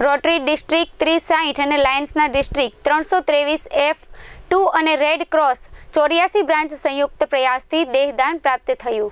Rotary district ત્રીસ અને લાયન્સના district ત્રણસો ત્રેવીસ એફ ટુ અને રેડ ક્રોસ ચોર્યાસી બ્રાન્ચ સંયુક્ત પ્રયાસથી દેહદાન પ્રાપ્ત થયું.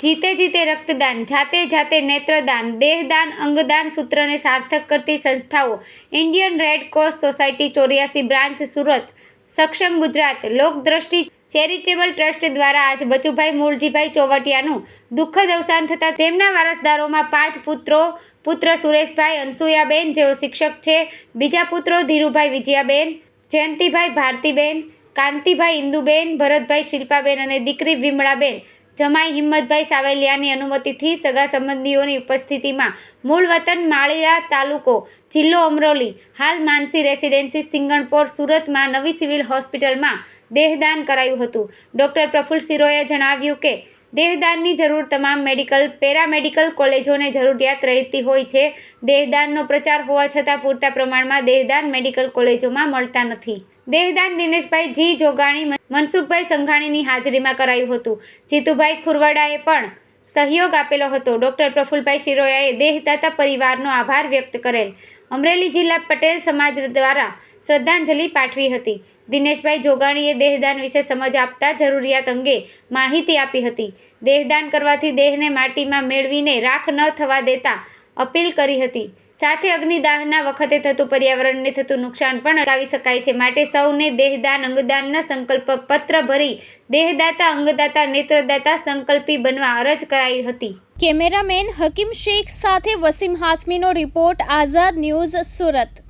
જીતે જીતે રક્તદાન, જાતે જાતે નેત્રદાન, દેહદાન, અંગદાન સૂત્રને સાર્થક કરતી સંસ્થાઓ ઇન્ડિયન રેડ ક્રોસ સોસાયટી ચોર્યાસી બ્રાન્ચ સુરત, સક્ષમ ગુજરાત, લોકદ્રષ્ટિ ચેરિટેબલ ટ્રસ્ટ દ્વારા આજ બચુભાઈ મૂળજીભાઈ ચોવટિયાનું દુઃખદ અવસાન થતાં તેમના વારસદારોમાં પાંચ પુત્રો, પુત્ર સુરેશભાઈ અનસુયાબેન જેઓ શિક્ષક છે, બીજા પુત્રો ધીરુભાઈ વિજયાબેન, જયંતિભાઈ ભારતીબેન, કાંતિભાઈ ઇન્દુબેન, ભરતભાઈ શિલ્પાબેન અને દીકરી વિમળાબેન જમાઈ હિંમતભાઈ સાવલિયાની અનુમતિથી સગા સંબંધીઓની ઉપસ્થિતિમાં મૂળ વતન માળિયા તાલુકો જિલ્લો અમરોલી, હાલ માનસી રેસિડેન્સી સિંગણપોર સુરતમાં નવી સિવિલ હોસ્પિટલમાં દેહદાન કરાયું હતું. ડૉક્ટર પ્રફુલ્લ સિરોએ જણાવ્યું કે દેહદાનની જરૂર તમામ મેડિકલ, પેરામેડિકલ કોલેજોને જરૂરિયાત રહેતી હોય છે. દેહદાનનો પ્રચાર હોવા છતાં પૂરતા પ્રમાણમાં દેહદાન મેડિકલ કોલેજોમાં મળતા નથી. દેહદાન દિનેશભાઈ જી જોગાણી, મનસુખભાઈ સંઘાણીની હાજરીમાં કરાયું હતું. જીતુભાઈ ખુરવાડાએ પણ સહયોગ આપેલો હતો. ડૉક્ટર પ્રફુલભાઈ શિરોયાએ દેહદાતા પરિવારનો આભાર વ્યક્ત કરેલ. અમરેલી જિલ્લા પટેલ સમાજ દ્વારા શ્રદ્ધાંજલિ પાઠવી હતી. દિનેશભાઈ જોગાણીએ દેહદાન વિશે સમજ આપતા જરૂરિયાત અંગે માહિતી આપી હતી. દેહદાન કરવાથી દેહને માટીમાં મેળવીને રાખ ન થવા દેતા અપીલ કરી હતી. સાથે અગ્નિદાહના વખતે થતું પર્યાવરણને થતું નુકસાન પણ અટકાવી શકાય છે. માટે સૌને દેહદાન, અંગદાનના સંકલ્પ પત્ર ભરી દેહદાતા, અંગદાતા, નેત્રદાતા સંકલ્પી બનવા અરજ કરાઈ હતી. કેમેરામેન હકીમ શેખ સાથે વસીમ હાસમીનો રિપોર્ટ, આઝાદ ન્યૂઝ સુરત.